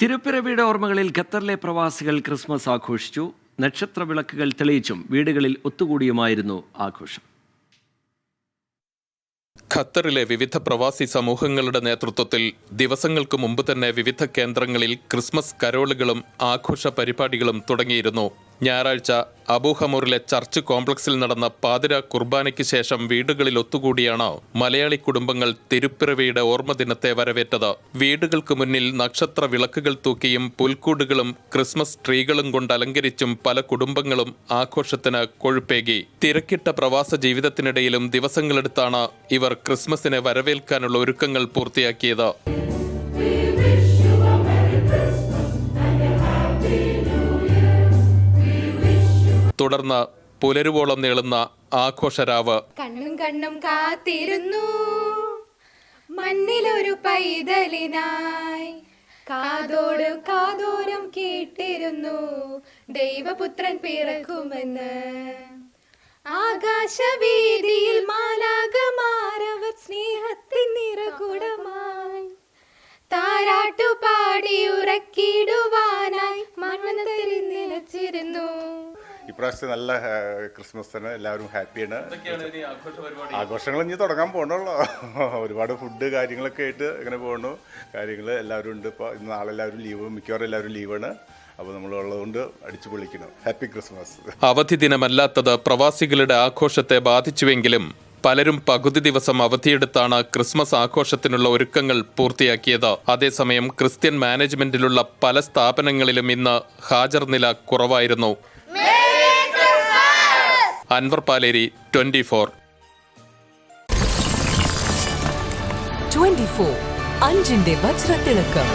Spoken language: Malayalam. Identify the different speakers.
Speaker 1: തിരുപ്പിറവിയുടെ ഓർമ്മകളിൽ ഖത്തറിലെ പ്രവാസികൾ ക്രിസ്മസ് ആഘോഷിച്ചു. നക്ഷത്ര വിളക്കുകൾ തെളിയിച്ചും വീടുകളിൽ ഒത്തുകൂടിയുമായിരുന്നു ആഘോഷം.
Speaker 2: ഖത്തറിലെ വിവിധ പ്രവാസി സമൂഹങ്ങളുടെ നേതൃത്വത്തിൽ ദിവസങ്ങൾക്ക് മുമ്പ് തന്നെ വിവിധ കേന്ദ്രങ്ങളിൽ ക്രിസ്മസ് കരോളുകളും ആഘോഷ പരിപാടികളും തുടങ്ങിയിരുന്നു. ഞായറാഴ്ച അബൂഹമൂറിലെ ചർച്ച് കോംപ്ലക്സിൽ നടന്ന പാതിര കുർബാനയ്ക്ക് ശേഷം വീടുകളിൽ ഒത്തുകൂടിയാണ് മലയാളി കുടുംബങ്ങൾ തിരുപ്പിറവിയുടെ ഓർമ്മ ദിനത്തെ വരവേറ്റത്. വീടുകൾക്ക് മുന്നിൽ നക്ഷത്ര വിളക്കുകൾ തൂക്കിയും പുൽക്കൂടുകളും ക്രിസ്മസ് ട്രീകളും കൊണ്ട് അലങ്കരിച്ചും പല കുടുംബങ്ങളും ആഘോഷത്തിന് കൊഴുപ്പേകി. തിരക്കിട്ട പ്രവാസ ജീവിതത്തിനിടയിലും ദിവസങ്ങളെടുത്താണ് ഇവർ ക്രിസ്മസിനെ വരവേൽക്കാനുള്ള ഒരുക്കങ്ങൾ പൂർത്തിയാക്കിയത്. തുടർന്ന് പുലരുവോളം നീളുന്ന ആഘോഷരാവ്.
Speaker 3: കണ്ണും കണ്ണും കാത്തിരുന്നു. മണ്ണിലൊരു പൈതലിനായി കാതോട് കാതോരം കേട്ടിരുന്നു. ദൈവപുത്രൻ പിറക്കുമെന്ന്. ആകാശവീതിയിൽ മാലാകമാരവർ സ്നേഹത്തിൻ നിറകുടമായി താരാട്ടു പാടി ഉറക്കിടുവാനായി മണ്ണന്തരി നിലച്ചിരുന്നു
Speaker 4: ഇപ്രാവശ്യം നല്ല ക്രിസ്മസിന് ക്രിസ്മസ് തന്നെ എല്ലാവരും ഹാപ്പിയാണ്. ആഘോഷങ്ങൾ ഇനി തുടങ്ങാൻ പോകണല്ലോ ഒരുപാട് ഫുഡ് കാര്യങ്ങളൊക്കെ ആയിട്ട് ഇങ്ങനെ പോകണു കാര്യങ്ങൾ എല്ലാവരും ഉണ്ട് ഇപ്പോൾ ഇന്ന് നാളെല്ലാവരും ലീവ് മിക്കവാറും എല്ലാവരും ലീവാണ്. അപ്പോൾ നമ്മൾ ഉള്ളതുകൊണ്ട് അടിച്ചു പൊളിക്കണം ഹാപ്പി ക്രിസ്മസ്
Speaker 2: അവധി ദിനമല്ലാത്തത് പ്രവാസികളുടെ ആഘോഷത്തെ ബാധിച്ചുവെങ്കിലും പലരും പകുതി ദിവസം അവധിയെടുത്താണ് ക്രിസ്മസ് ആഘോഷത്തിനുള്ള ഒരുക്കങ്ങൾ പൂർത്തിയാക്കിയത്. അതേസമയം ക്രിസ്ത്യൻ മാനേജ്മെന്റിലുള്ള പല സ്ഥാപനങ്ങളിലും ഇന്ന് ഹാജർ നില കുറവായിരുന്നു. Anwar Paleri twenty four.
Speaker 5: 24 അഞ്ചിന്റെ വജ്രത്തിളക്കം.